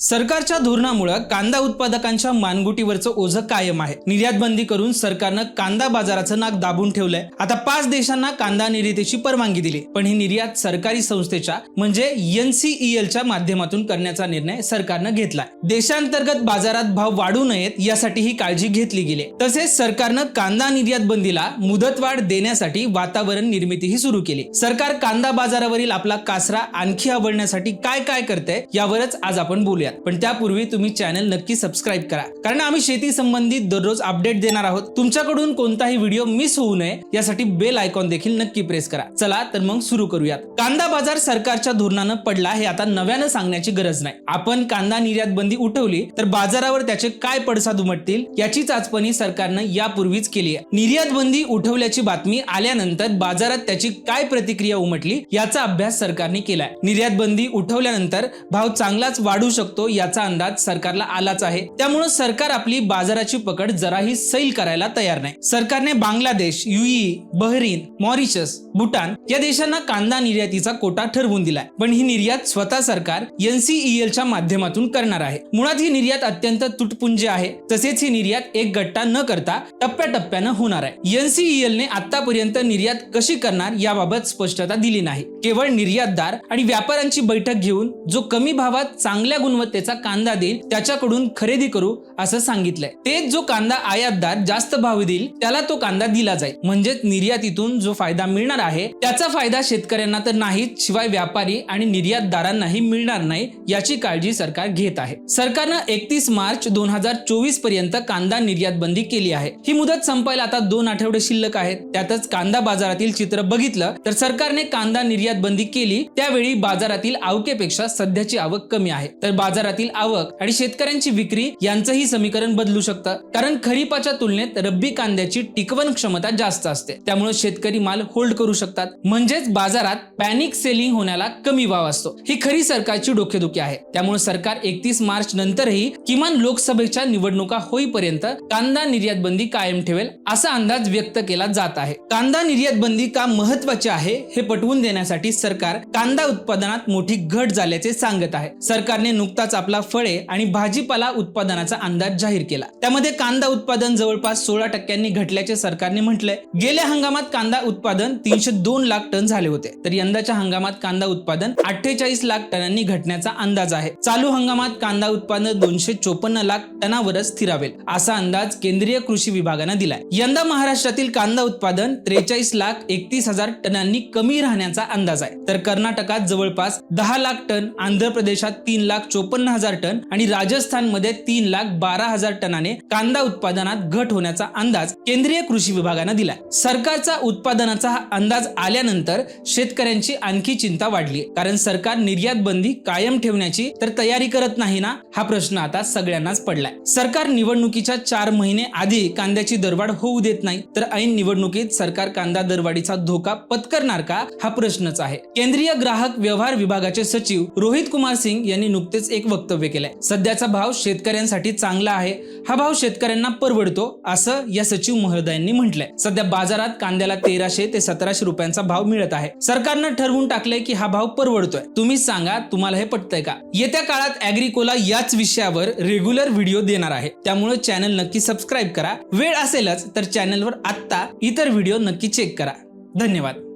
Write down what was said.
सरकारच्या धोरणामुळे कांदा उत्पादकांच्या मानगुटीवरचं ओझं कायम आहे. निर्यात बंदी करून सरकारनं कांदा बाजाराचं नाक दाबून ठेवलंय. आता पाच देशांना कांदा निर्यातीची परवानगी दिली. पण ही निर्यात सरकारी संस्थेच्या म्हणजे एनसीईएल च्या माध्यमातून करण्याचा निर्णय सरकारनं घेतलाय. देशांतर्गत बाजारात भाव वाढू नयेत यासाठी ही काळजी घेतली गेली. तसेच सरकारनं कांदा निर्यात बंदीला मुदतवाढ देण्यासाठी वातावरण निर्मितीही सुरू केली. सरकार कांदा बाजारावरील आपला कासरा आणखी आवडण्यासाठी काय काय करते यावरच आज आपण बोलूया पण त्यापूर्वी तुम्ही चॅनल नक्की सबस्क्राईब करा. कारण आम्ही शेती संबंधित दररोज अपडेट देणार आहोत. तुमच्याकडून कोणताही व्हिडिओ मिस होऊ नये. यासाठी बेल आयकॉन देखील नक्की प्रेस करा. चला तर मग सुरू करूयात. कांदा बाजार सरकारच्या धोरणानं पडला हे आता नव्यानं सांगण्याची गरज नाही. आपण कांदा निर्यात बंदी उठवली तर बाजारावर त्याचे काय पडसाद उमटतील याची चाचपणी सरकारनं यापूर्वीच केली आहे. निर्यात बंदी उठवल्याची बातमी आल्यानंतर बाजारात त्याची काय प्रतिक्रिया उमटली याचा अभ्यास सरकारने केलाय. निर्यात बंदी उठवल्यानंतर भाव चांगलाच वाढू शकतो याचा अंदाज सरकारला आलाच आहे. त्यामुळे सरकार आपली बाजाराची पकड जराही सैल करायला तयार नाही. सरकारने Bangladesh UAE Bahrain Mauritius Bhutan या देशांना कांदा निर्यातीचा कोटा ठरवून दिलाय. पण ही निर्यात स्वतः सरकार एनसीईएल च्या माध्यमातून करणार आहे. मुळात ही निर्यात अत्यंत तुटपुंजी आहे. तसेच ही निर्यात एक गट्टा न करता टप्प्याटप्प्यानं होणार आहे. एनसीईएल ने आतापर्यंत निर्यात कशी करणार याबाबत स्पष्टता दिली नाही. केवळ निर्यातदार आणि व्यापाऱ्यांची बैठक घेऊन जो कमी भावात चांगल्या गुणवत्ता गुणवत्तेचा कांदा देईल त्याच्याकडून खरेदी करू असं सांगितलंय. तेच जो कांदा आयातदार जास्त भाव देईल त्याला तो कांदा दिला जाईल. म्हणजेच निर्यातीतून जो फायदा मिळणार आहे त्याचा फायदा शेतकऱ्यांना तर नाहीच शिवाय व्यापारी आणि निर्यातदारांनाही मिळणार नाही याची काळजी सरकार घेत आहे. सरकारनं एकतीस मार्च दोन हजार चोवीसपर्यंत कांदा निर्यात बंदी केली आहे. ही मुदत संपायला आता दोन आठवडे शिल्लक आहेत. त्यातच कांदा बाजारातील चित्र बघितलं तर सरकारने कांदा निर्यात बंदी केली त्यावेळी बाजारातील आवकेपेक्षा सध्याची आवक कमी आहे. तर बाजार बाजारातील आवक आणि शेतकऱ्यांची विक्री यांचंही समीकरण बदलू शकतं. कारण खरीपाच्या तुलनेत रब्बी कांद्याची टिकवण क्षमता जास्त असते. त्यामुळे शेतकरी माल होल्ड करू शकतात. म्हणजेच बाजारात पॅनिक सेलिंग होण्याला कमी भाव असतो. ही खरी सरकारची डोकेदुखी आहे. त्यामुळे सरकार एकतीस मार्च नंतरही किमान लोकसभेच्या निवडणुका होईपर्यंत कांदा निर्यात बंदी कायम ठेवेल असा अंदाज व्यक्त केला जात आहे. कांदा निर्यात बंदी का महत्वाची आहे हे पटवून देण्यासाठी सरकार कांदा उत्पादनात मोठी घट झाल्याचे सांगत आहे. सरकारने नुकताच आपला फळे आणि भाजीपाला उत्पादनाचा अंदाज जाहीर केला. त्यामध्ये कांदा उत्पादन जवळपास सोळा टक्क्यांनी घटल्याचे सरकारने म्हटलंय. गेल्या हंगामात कांदा उत्पादन तीनशे दोन लाख टन झाले होते. तर यंदाच्या हंगामात कांदा उत्पादन अठ्ठेचाळीस लाख टनांनी घटण्याचा अंदाज आहे. चालू हंगामात कांदा उत्पादन दोनशे चोपन्न लाख टनावरच स्थिरावेल असा अंदाज केंद्रीय कृषी विभागानं दिलाय. यंदा महाराष्ट्रातील कांदा उत्पादन त्रेचाळीस लाख एकतीस हजार टनांनी कमी राहण्याचा अंदाज आहे. तर कर्नाटकात जवळपास दहा लाख टन आंध्र प्रदेशात तीन लाख चोपन्न हजार टन आणि राजस्थानमध्ये तीन लाख बारा हजार टनाने कांदा उत्पादनात घट होण्याचा अंदाज केंद्रीय कृषी विभागानं दिला सरकारचा उत्पादनाचा हा अंदाज आल्यानंतर शेतकऱ्यांची आणखी चिंता वाढली कारण सरकार निर्यात बंदी कायम ठेवण्याची तर तयारी करत नाही ना हा प्रश्न आता सगळ्यांनाच पडलाय. सरकार निवडणुकीच्या चार महिने आधी कांद्याची दरवाढ होऊ देत नाही तर ऐन निवडणुकीत सरकार कांदा दरवाढीचा धोका पत्करणार का हा प्रश्नच आहे. केंद्रीय ग्राहक व्यवहार विभागाचे सचिव रोहित कुमार सिंग यांनी नुकतेच एक वक्तव्य केलंय. सध्याचा भाव शेतकऱ्यांसाठी चांगला आहे. हा भाव शेतकऱ्यांना परवडतो असं या सचिव महोदयांनी म्हटलंय. सध्या बाजारात कांद्याला तेराशे ते सतराशे रुपयांचा भाव मिळत आहे. सरकारनं ठरवून टाकलंय की हा भाव परवडतोय. तुम्ही सांगा तुम्हाला हे पटतंय का? येत्या काळात अॅग्रिकोला याच विषयावर रेग्युलर व्हिडिओ देणार आहे. त्यामुळे चॅनल नक्की सबस्क्राईब करा. वेळ असेलच तर चॅनलवर आत्ता इतर व्हिडिओ नक्की चेक करा. धन्यवाद.